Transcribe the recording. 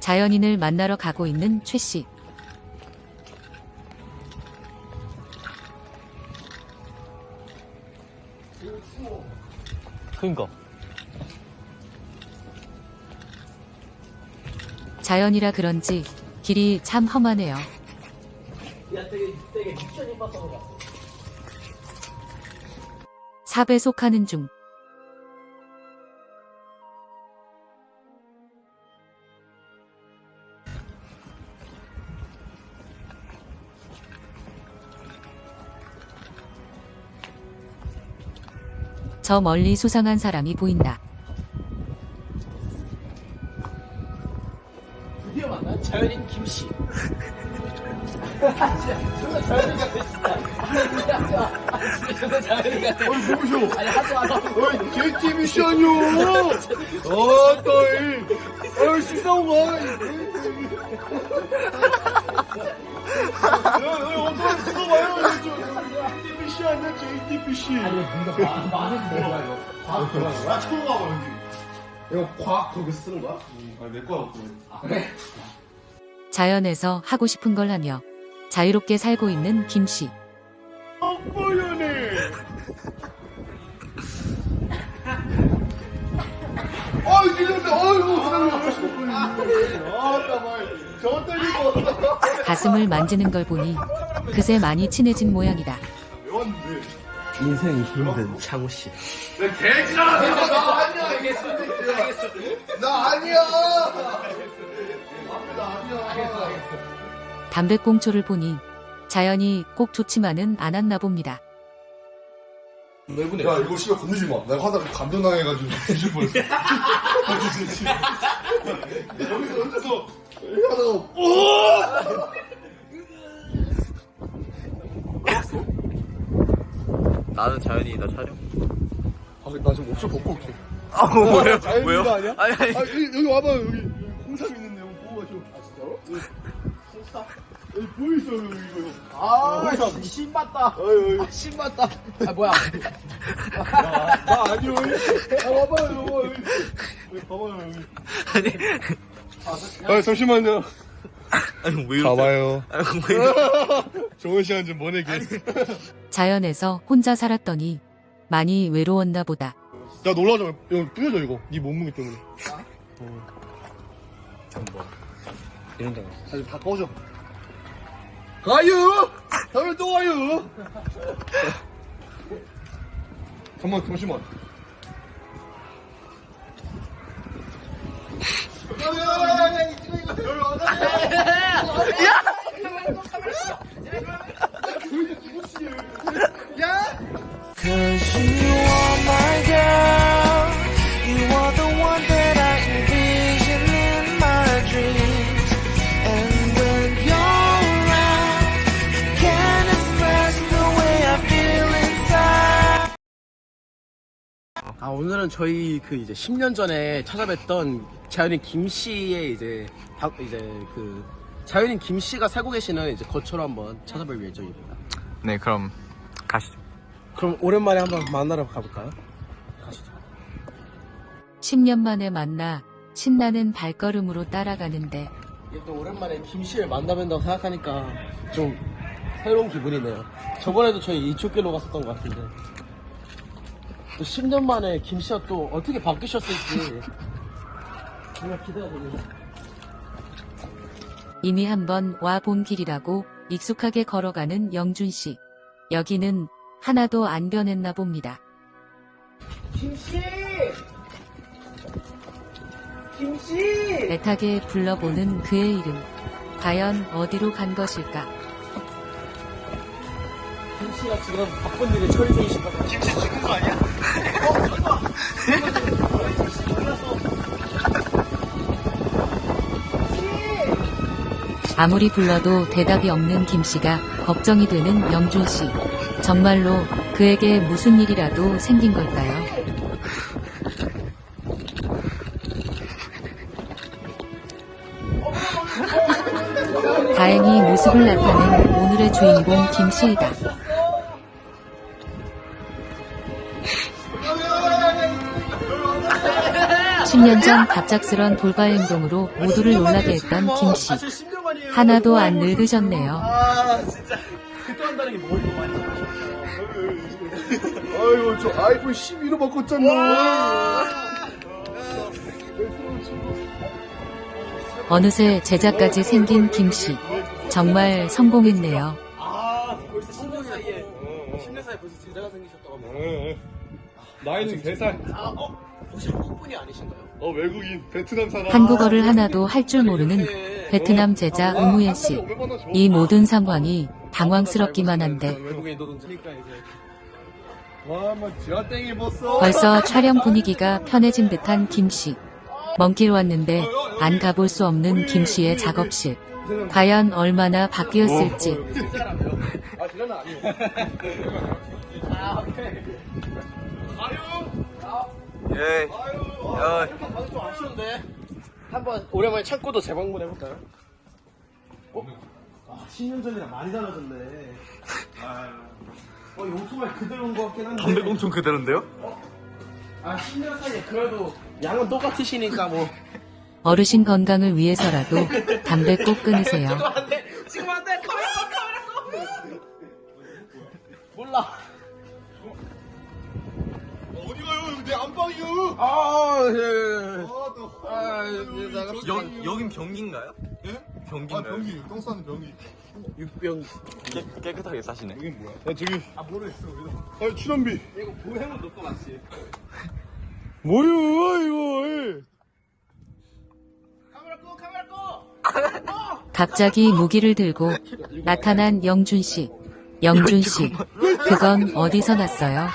자연인을 만나러 가고 있는 최 씨. 그니까. 자연이라 그런지 길이 참 험하네요. 야, 되게, 되게 미션이 빠져가. 삽에 속하는 중. 저 멀리 수상한 사람이 보인다. 드디어 만난 자연인 김씨. 진짜 자연인 같아, 진짜. 진짜 자연인 같아. 어이 누구셔? 아니, 하지 마. 어이 JT 미션이요. 이. 어이 식사 온 거. 어 미션. 아니, 뭔가 많은 들어가, 이거. 과학 들어가, 이거. 나 처음 가봐 여기. 이거 과학 거기 쓰는 거야? 아니 내 거야 그거. 아, 그래? 자연에서 하고 싶은 걸 하며 자유롭게 살고 있는 김 씨. 뽀연해. 아이 길렸어. 아이고. 저 때리고 왔어. 가슴을 만지는 걸 보니 그새 많이 친해진 모양이다. 인생이 힘든 창우 씨. 내 개지라. 나 아니야. 알겠어. 알겠어. 나 아니야. 나 아니야. 담배꽁초를 보니 자연이 꼭 좋지만은 않았나 봅니다. 넓은 애. 야 이거 씨발 건드지 마. 내가 하다가 감전당해가지고 뒤질 뻔했어. 여기서 혼자서 아 뭐예요? 자연인 왜요? 거 아니야? 아니 아니. 아 여기, 여기 와봐요 여기 여기 홍삼 있는데 여기 보고 가시오. 아 진짜로? 홍삼? 여기 보이세요 여기 이거. 아, 홍삼. 신 맞다. 어이 어이. 신 맞다. 아, 뭐야. 나 아니요. 여기. 아 와봐요 여기. 여기. 여기 봐봐요 여기. 아니 아 잠시만요. 아니 왜 이러세요? 가봐요. 아니 왜 이러? 좋은 시간 좀 보내게. 자연에서 혼자 살았더니 많이 외로웠나 보다. 야 놀라지 마. 이거 뿌려줘 이거. 네 몸무게 때문에. 이런 적 다시 다 꺼져. 가요! 다음에 또 와요! 잠깐만, 잠시만. Cause 아 오늘은 저희 그 이제 10년 전에 찾아뵀던 자연인 김 씨의 이제 박- 이제 그 자연인 김 씨가 살고 계시는 이제 거처로 한번 찾아볼 예정입니다. 네, 그럼 가시죠. 그럼 오랜만에 한번 만나러 가볼까요? 가시죠. 10년 만에 만나 신나는 발걸음으로 따라가는데 이게 또 오랜만에 김 씨를 만나뵌다고 생각하니까 좀 새로운 기분이네요. 저번에도 저희 이쪽 길로 갔었던 것 같은데 또 10년 만에 김 씨가 또 어떻게 바뀌셨을지 정말 기대가 됩니다. 이미 한번 와 본 길이라고 익숙하게 걸어가는 영준 씨. 여기는 하나도 안 변했나 봅니다. 김씨! 김씨! 애타게 불러보는 그의 이름. 과연 어디로 간 것일까? 김 씨가 지금 바쁜 일에 처리 중이신 것 같아요. 김씨 죽은 거 아니야? 아무리 불러도 대답이 없는 김 씨가 걱정이 되는 영준 씨. 정말로 그에게 무슨 일이라도 생긴 걸까요? 다행히 모습을 나타낸 오늘의 주인공 김 씨이다. 10년 전 갑작스런 돌발 행동으로 모두를 놀라게 했던 김씨. 10년 만이에요. 하나도 안 늙으셨네요. 아 진짜 그때 한다는 게뭘더 많이 잘하셨어요. 아이고 저 아이폰 12로 바꿨잖아. 어느새 제자까지 생긴 김 씨. 정말 성공했네요. 아 벌써 10년 사이에 10년 사이에 벌써 제자가 생기셨다고 합니다. 나이는 3살. 아 어? 혹시 한국분이 아니신가요? 어 외국인 베트남 사람. 한국어를 하나도 할 줄 모르는 베트남 제자 우무예 씨. 이 모든 상황이 당황스럽기만 한데. 벌써 촬영 분위기가 편해진 듯한 김씨. 먼길 왔는데 안 가볼 수 없는 김씨의 작업실. 과연 얼마나 바뀌었을지. 아. 예. 어, 다들 좀 아쉬운데 한번 오랜만에 창고도 재방문 해볼까요? 어? 아 10년 전이랑 많이 달라졌네 어, 이 오토바이 그대로 온것 같긴 한데 담배 공총 그대로인데요? 아 10년 사이에 그래도 양은 똑같으시니까 뭐 어르신 건강을 위해서라도 담배 꼭 끊으세요. 지금 안 돼 지금 안 돼 카메라 카메라 몰라 여기 내 안방이요. 아예 아 또 아, 예, 나가 여, 여긴 병기인가요? 예? 아 병기인가요? 병기 똥 싸는 병기. 육병 깨, 깨끗하게 싸시네. 이게 뭐야? 야 저기 아 모르겠어 아 출연비. 이거 보행은 놓고 맞지 뭐야 이거? 카메라 꺼 카메라 꺼 갑자기 무기를 들고 나타난 영준 씨. 영준 씨. 그건 어디서 났어요?